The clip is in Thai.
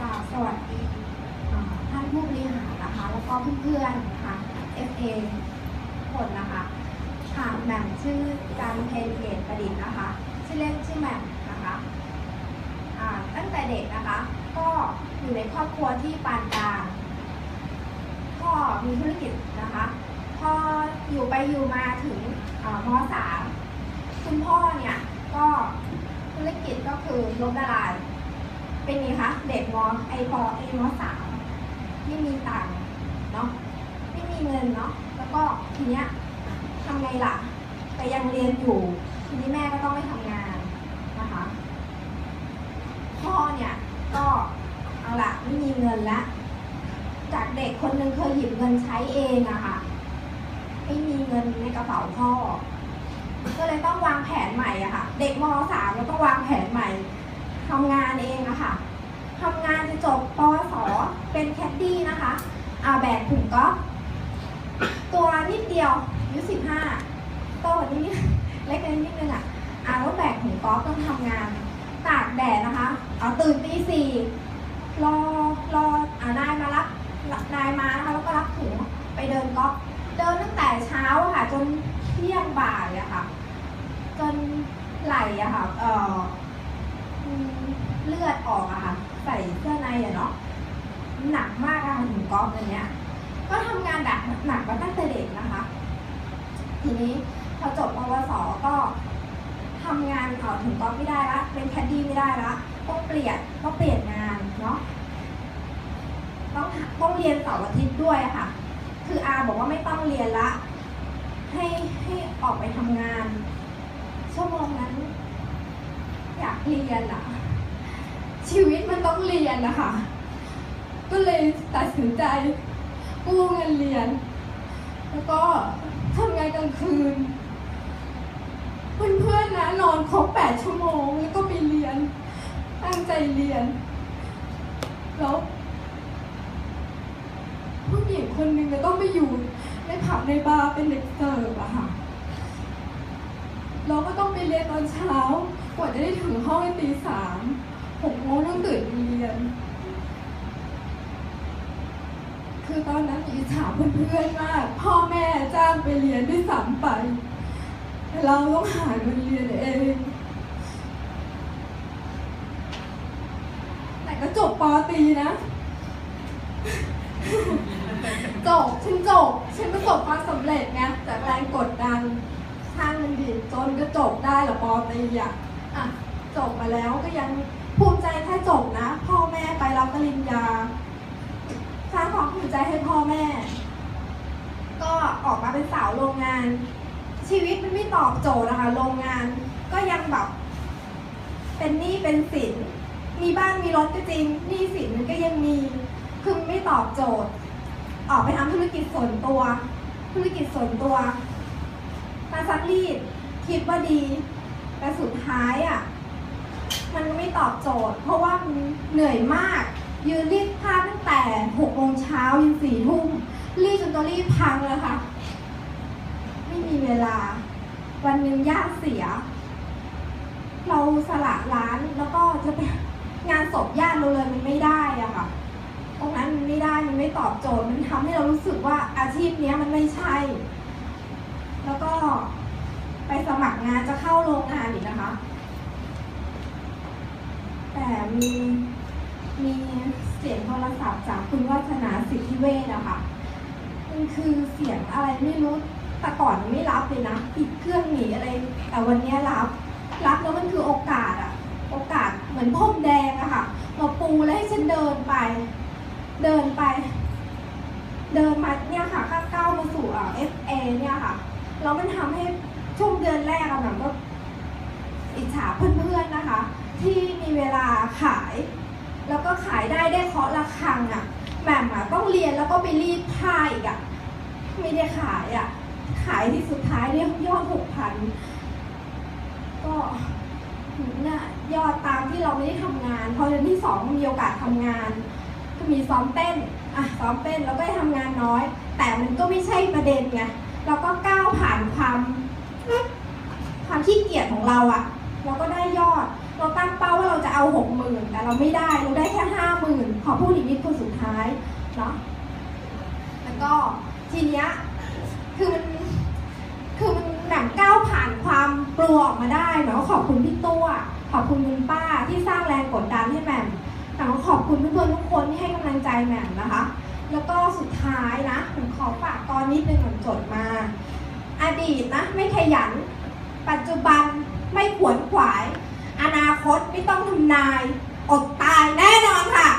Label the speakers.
Speaker 1: ค่ะสวัสดีท่านผู้บริหารนะคะ แล้วก็เพื่อนๆนะคะ FA คนนะคะค่ะแหม่มชื่อจันเพนเกตประดิษฐ์นะคะ ชื่อเล่นชื่อแหม่มนะคะอ่าตั้งแต่เด็กนะคะ ก็อยู่ในครอบครัวที่ปานกลางพ่อมีธุรกิจนะคะพ่ออยู่ไปอยู่มาถึงมสามคุณพ่อเนี่ยก็ธุรกิจก็คือล้มละลาย เป็นไงคะเด็กมอไอปอไอมอสามไม่มีตังค์เนาะไม่มีเงินเนาะแล้วก็ทีเนี้ยทำไงล่ะ แต่ยังเรียนอยู่ ทีนี้แม่ก็ต้องไปทำงานนะคะพ่อเนี่ยก็เอาละไม่มีเงินละจากเด็กคนหนึ่งเคยหยิบเงินใช้เองอะค่ะไม่มีเงินในกระเป๋าพ่อ ก็เลยต้องวางแผนใหม่อะค่ะ เด็กมสามแล้วต้องวางแผนใหม่ ทำงานเองอะคะทำงานจะจบปวสเป็นแคดดี้นะคะอาแบกถุงก๊อฟตัวนิดเดียวอายุสิบห้าโตกว่านี้นิดเล็กนิดนึงอะอาแล้วแบกถุงก๊อฟต้องทำงาน ตากแดดนะคะ เอาตื่นตีสี่รอรออ่านายมารับนายมานะคะแล้วก็รับถุงไปเดินก๊อฟเดินตั้งแต่เช้าค่ะจนเที่ยงบ่ายอะค่ะ จนไหลอะค่ะเอ่อ เลือดออกอะค่ะ ใส่เสื้อในอะเนาะหนักมากอะค่ะถึงกอล์ฟอันเนี้ย ก็ทำงานแบบหนักมาตั้งแต่เด็กนะคะ ทีนี้พอจบปวสก็ทำงานเออถึงกอล์ฟไม่ได้ละเป็นแคดดี้ไม่ได้ละต้องเปลี่ยนต้องเปลี่ยนงานเนาะต้องต้องเรียนเสาร์อาทิตย์ด้วยค่ะ คืออาบอกว่าไม่ต้องเรียนละ ให้ให้ออกไปทำงานชั่วโมงนั้น อยากเรียนอะชีวิตมันต้องเรียนนะคะ ก็เลยตัดสินใจกู้เงินเรียน แล้วก็ทำงานกลางคืน เพื่อนๆนะนอนครบแปดชั่วโมง แล้วก็ไปเรียน ตั้งใจเรียน แล้วผู้หญิงคนหนึ่งจะต้องไปอยู่ในผับในบาร์เป็นเด็กเสิร์ฟอะค่ะ เราก็ต้องไปเรียนตอนเช้า กว่าจะได้ถึงห้องตีสามหกโมงต้องตื่นเรียน คือตอนนั้นอิจฉาเพื่อนๆมาก พ่อแม่จ้างไปเรียนด้วยซ้ำไปแต่เราต้องหาเงินเรียนเอง แต่ก็จบปอตีนะจบฉันจบฉันประสบความสำเร็จไงจากแรงกดดันทาง มันก็จบได้หรอปอตรีอะอะจบมาแล้วก็ยังภูมิใจแค่จบนะ พ่อแม่ไปรับปริญญาสร้างความภูมิใจให้พ่อแม่ ก็ออกมาเป็นสาวโรงงาน ชีวิตมันไม่ตอบโจทย์นะคะโรงงานก็ยังแบบ เป็นหนี้เป็นสิน มีบ้านมีรถก็จริงหนี้สินมันก็ยังมีคือไม่ตอบโจทย์ ออกไปทำธุรกิจส่วนตัว ธุรกิจส่วนตัวกาซักรีด คิดว่าดี แต่สุดท้ายอะ มันไม่ตอบโจทย์ เพราะว่าเหนื่อยมาก ยืนรีดผ้าตั้งแต่หกโมงเช้ายันสี่ทุ่มรีดจนตัวรีดพังเลยค่ะ ไม่มีเวลา วันหนึ่งญาติเสีย เราสละร้านแล้วก็จะไปงานศพญาติเราเลยมันไม่ได้อะค่ะ ตรงนั้นมันไม่ได้มันไม่ตอบโจทย์มันทำให้เรารู้สึกว่าอาชีพเนี้ยมันไม่ใช่ แล้วก็ไปสมัคร งานจะเข้าโรงงานอีกนะคะ แต่มีมีเสียงโทรศัพท์จากคุณวัฒนาสิทธิเวชอะค่ะมันคือเสียงอะไรไม่รู้แต่ก่อนไม่รับเลยนะปิดเครื่องหนีอะไร แต่วันนี้รับ รับแล้วมันคือโอกาสอะโอกาสเหมือนพรมแดงอะค่ะมาปูแล้วให้ฉันเดินไป เดินไป เดินมาเนี่ยค่ะก้าวก้าวมาสู่เอ่า FA เนี่ยค่ะแล้วมันทำให้ ช่วงเดือนแรกอะแบบก็อิจฉาเพื่อนๆนะคะ ที่มีเวลาขาย แล้วก็ขายได้ได้เคาะระฆังอะแหม่มอะต้องเรียนแล้วก็ไปรีดผ้าอีกอะไม่ได้ขายอะขายที่สุดท้ายเนี่ยยอดหกพันก็เนี่ยยอดตามที่เราไม่ได้ทำงาน พอเดือนที่สองมีโอกาสทำงานก็มีซ้อมเต้นอะซ้อมเต้นแล้วก็ได้ทำงานน้อย แต่มันก็ไม่ใช่ประเด็นไงเราก็ก้าวผ่านความ ความขี้เกียจของเราอะเราก็ได้ยอด เราตั้งเป้าว่าเราจะเอาหกหมื่นแต่เราไม่ได้เราได้แค่ห้าหมื่นขอพูดอีกนิดคนสุดท้ายเนาะแล้วก็ทีเนี้ยคือมันคือมันแบบก้าวผ่านความกลัวออกมาได้เนาะขอบคุณพี่ตัวขอบคุณคุณป้าที่สร้างแรงกดดันให้แหม่มแต่ก็ขอบคุณเพื่อนๆทุกคนที่ให้กำลังใจแหม่มนะคะ แล้วก็สุดท้ายนะผมขอฝากตอนนิดนึงผมจดมา อดีตนะไม่ขยัน ปัจจุบันไม่ขวนขวาย อนาคตไม่ต้องทำนาย อดตายแน่นอนค่ะ